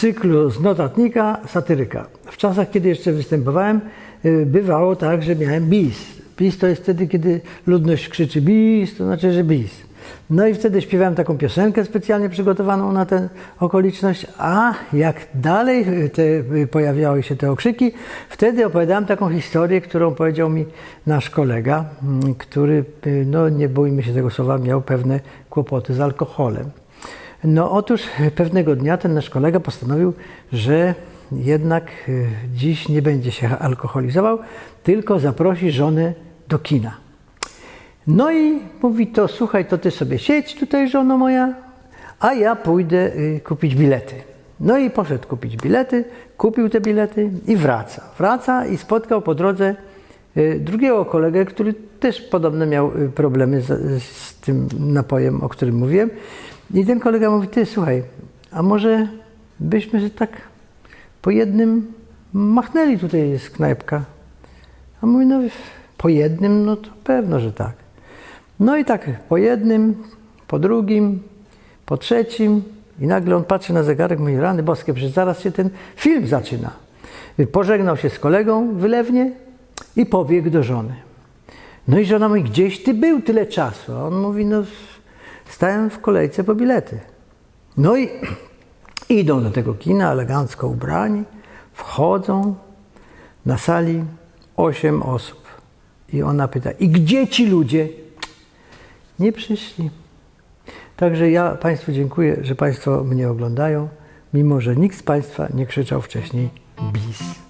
cyklu z notatnika satyryka. W czasach, kiedy jeszcze występowałem, y, bywało tak, że miałem bis. Bis to jest wtedy, kiedy ludność krzyczy bis, to znaczy, że bis. No i wtedy śpiewałem taką piosenkę specjalnie przygotowaną na tę okoliczność, a jak dalej te, pojawiały się te okrzyki, wtedy opowiadałem taką historię, którą powiedział mi nasz kolega, mm, który, y, no nie bójmy się tego słowa, miał pewne kłopoty z alkoholem. No otóż pewnego dnia ten nasz kolega postanowił, że jednak y, dziś nie będzie się alkoholizował, tylko zaprosi żonę do kina. No i mówi to, słuchaj, to ty sobie siedź tutaj, żono moja, a ja pójdę y, kupić bilety. No i poszedł kupić bilety, kupił te bilety i wraca. Wraca i spotkał po drodze y, drugiego kolegę, który też podobno miał y, problemy z, z tym napojem, o którym mówiłem. I ten kolega mówi, ty słuchaj, a może byśmy się tak po jednym machnęli tutaj z knajpka? A mówi, no po jednym, no to pewno, że tak. No i tak po jednym, po drugim, po trzecim i nagle on patrzy na zegarek, mówi, rany boskie, przecież zaraz się ten film zaczyna. Pożegnał się z kolegą wylewnie i pobiegł do żony. No i żona mówi, gdzieś ty był tyle czasu? A on mówi, no stałem w kolejce po bilety. No i idą do tego kina, elegancko ubrani, wchodzą, na sali osiem osób. I ona pyta, i gdzie ci ludzie? Nie przyszli. Także ja Państwu dziękuję, że Państwo mnie oglądają, mimo że nikt z Państwa nie krzyczał wcześniej bis.